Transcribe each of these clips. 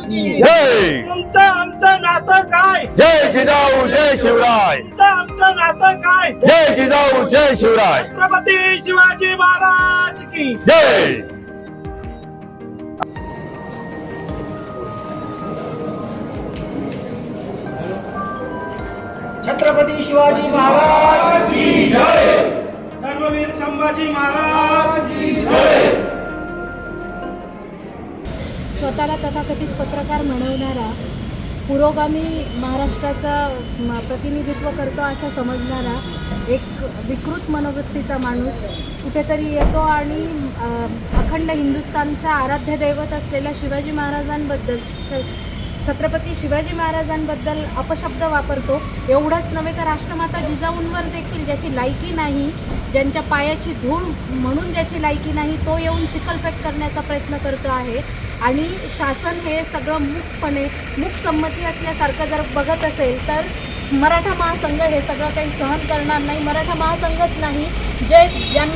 जय. तुमचं आमचं नातं काय? जय जिजाऊ जय शिवराय. तुमचं आमचं नातं काय? जय जिजाऊ जय शिवराय. छत्रपती शिवाजी महाराज की जय. छत्रपती शिवाजी महाराज की जय. धर्मवीर संभाजी महाराज की जय. स्वतःला तथाकथित पत्रकार म्हणवणारा पुरोगामी महाराष्ट्राचा प्रतिनिधित्व करतो असं समजणारा एक विकृत मनोवृत्तीचा माणूस कुठेतरी येतो आणि अखंड हिंदुस्थानचा आराध्य दैवत असलेल्या शिवाजी महाराजांबद्दल छत्रपती शिवाजी महाराजांबद्दल अपशब्द वापरतो. एवढंच नव्हे तर राष्ट्रमाता जिजाऊंवर देखील ज्याची लायकी नाही ज्यांच्या पायाची धूळ म्हणून ज्याची लायकी नाही तो येऊन चिखलफेक करण्याचा प्रयत्न करतो आहे. आणि शासन हे सगळं मूकपणे मुखसंमती असल्यासारखं जर बघत असेल तर मराठा महासंघ हे सगळं काही सहन करणार नाही. मराठा महासंघच नाही जे ज्यां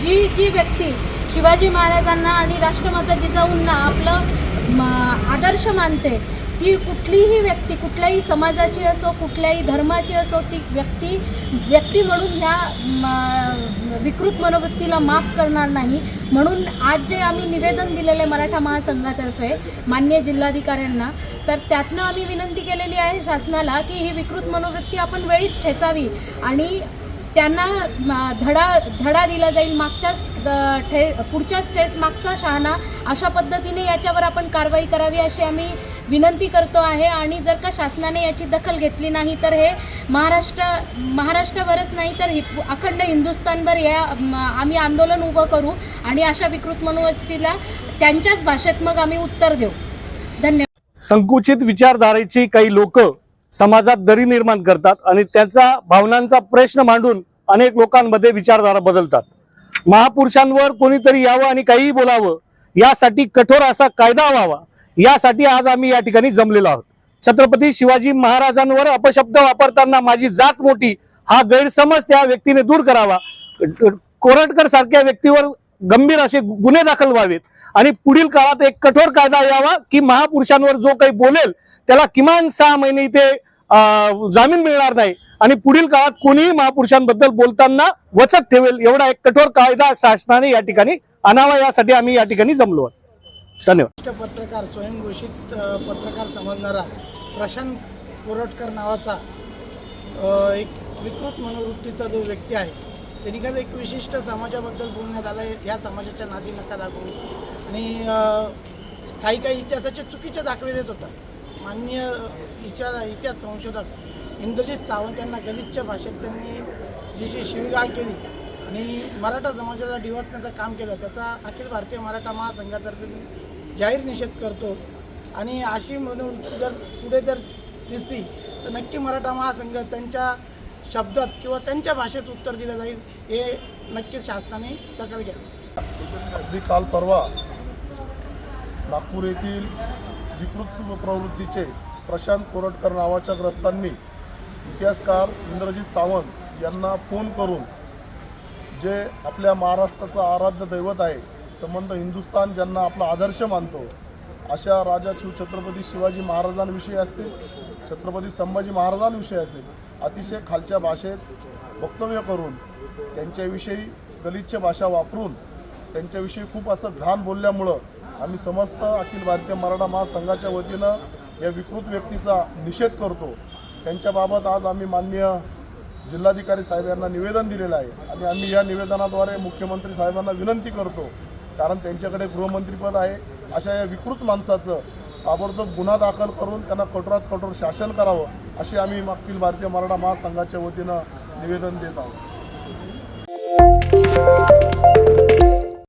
जी जी व्यक्ती शिवाजी महाराजांना आणि राष्ट्रमाता जिजाऊंना आपलं मा आदर्श मानते. ती कुठलीही व्यक्ती कुठल्याही समाजाची असो कुठल्याही धर्माची असो ती व्यक्ती व्यक्ती म्हणून ह्या म, विकृत मनोवृत्तीला माफ करणार नाही. म्हणून आज जे आम्ही निवेदन दिलेलं आहे मराठा महासंघातर्फे मान्य जिल्हाधिकाऱ्यांना तर त्यातनं आम्ही विनंती केलेली आहे शासनाला की ही विकृत मनोवृत्ती आपण वेळीच ठेचावी आणि त्यांना धडा धडा दिला जाईल मागच्याच ठे पुढच्याच ठेस मागचा शहाणा अशा पद्धतीने याच्यावर आपण कारवाई करावी अशी आम्ही विनंती करतो आहे. आणि जर का शासनाने याची दखल घेतली नाही तर हे महाराष्ट्र महाराष्ट्रावरच नाही तर हि अखंड हिंदुस्थानभर या आम्ही आंदोलन उभं करू आणि अशा विकृत मनोवृत्तीला त्यांच्याच भाषेत मग आम्ही उत्तर देऊ. धन्यवाद. संकुचित विचारधारेची काही लोक समाजात दरी निर्माण करतात आणि त्याचा भावनांचा प्रश्न मांडून अनेक लोकांमध्ये विचारधारा बदलतात. महापुरुषांवर कोणीतरी यावं आणि काहीही बोलावं यासाठी कठोर असा कायदा व्हावा यासाठी आज आम्ही या ठिकाणी जमलेलो आहोत. छत्रपती शिवाजी महाराजांवर अपशब्द वापरताना माझी जात मोठी हा गैरसमज त्या व्यक्तीने दूर करावा. कोरटकर सारख्या व्यक्तीवर गंभीर असे गुन्हे दाखल व्हावेत. आणि पुढील काळात एक कठोर कायदा यावा की महापुरुषांवर जो काही बोलेल त्याला किमान सहा महिने इथे जामीन मिळणार नाही. आणि पुढील काळात कोणीही महापुरुषांबद्दल बोलताना वचक ठेवेल एवढा एक कठोर कायदा शासनाने या ठिकाणी आणावा. यासाठी आम्ही या ठिकाणी जमलो आहोत. धन्यवाद. पत्रकार स्वयंघोषित पत्रकार समजणारा प्रशांत कोरटकर नावाचा एक विकृत मनोवृत्तीचा जो व्यक्ती आहे त्यांनी काल एक विशिष्ट समाजाबद्दल बोलण्यात आलं आहे या समाजाच्या नादी नका दाखवू. आणि काही काही इतिहासाचे चुकीचे दाखले देत होता. माननीय इतिहास इतिहास संशोधक इंद्रजित सावंत यांना गलितच्या भाषेत त्यांनी जीशी शिवीगाळ केली आणि मराठा समाजाला डिवचण्याचं काम केलं त्याचा अखिल भारतीय मराठा महासंघातर्फे मी जाहीर निषेध करतो. आणि अशी मनोवृत्ती जर पुढे जर दिसली तर नक्की मराठा महासंघ त्यांच्या शब्दात किंवा त्यांच्या भाषेत उत्तर दिलं जाईल हे नक्कीच शासनाने दखल घ्यावी. अगदी काल परवा नागपूर येथील विकृत प्रवृत्तीचे प्रशांत कोरटकर नावाच्या ग्रस्तांनी इतिहासकार इंद्रजित सावंत यांना फोन करून जे आपल्या महाराष्ट्राचं आराध्य दैवत आहे संबंध हिंदुस्तान ज्यांना आपला आदर्श मानतो अशा राजा शिव छत्रपती शिवाजी महाराजांविषयी असतील छत्रपती संभाजी महाराजांविषयी असेल अतिशय खालच्या भाषेत वक्तव्य करून त्यांच्याविषयी गलिच्छ भाषा वापरून त्यांच्याविषयी खूप असं घाण बोलल्यामुळं आम्ही समस्त अखिल भारतीय मराठा महासंघाच्या वतीनं या विकृत व्यक्तीचा निषेध करतो. त्यांच्याबाबत आज आम्ही माननीय जिल्हाधिकारी साहेब यांना निवेदन दिलेलं आहे आणि आम्ही या निवेदनाद्वारे मुख्यमंत्री साहेबांना विनंती करतो कारण त्यांच्याकडे गृहमंत्रीपद आहे अशा या विकृत माणसाचं ताबडतोब गुन्हा दाखल करून त्यांना कठोरात कठोर शासन करावं अशी आम्ही अखिल भारतीय मराठा महासंघाच्या वतीनं निवेदन देत आहोत.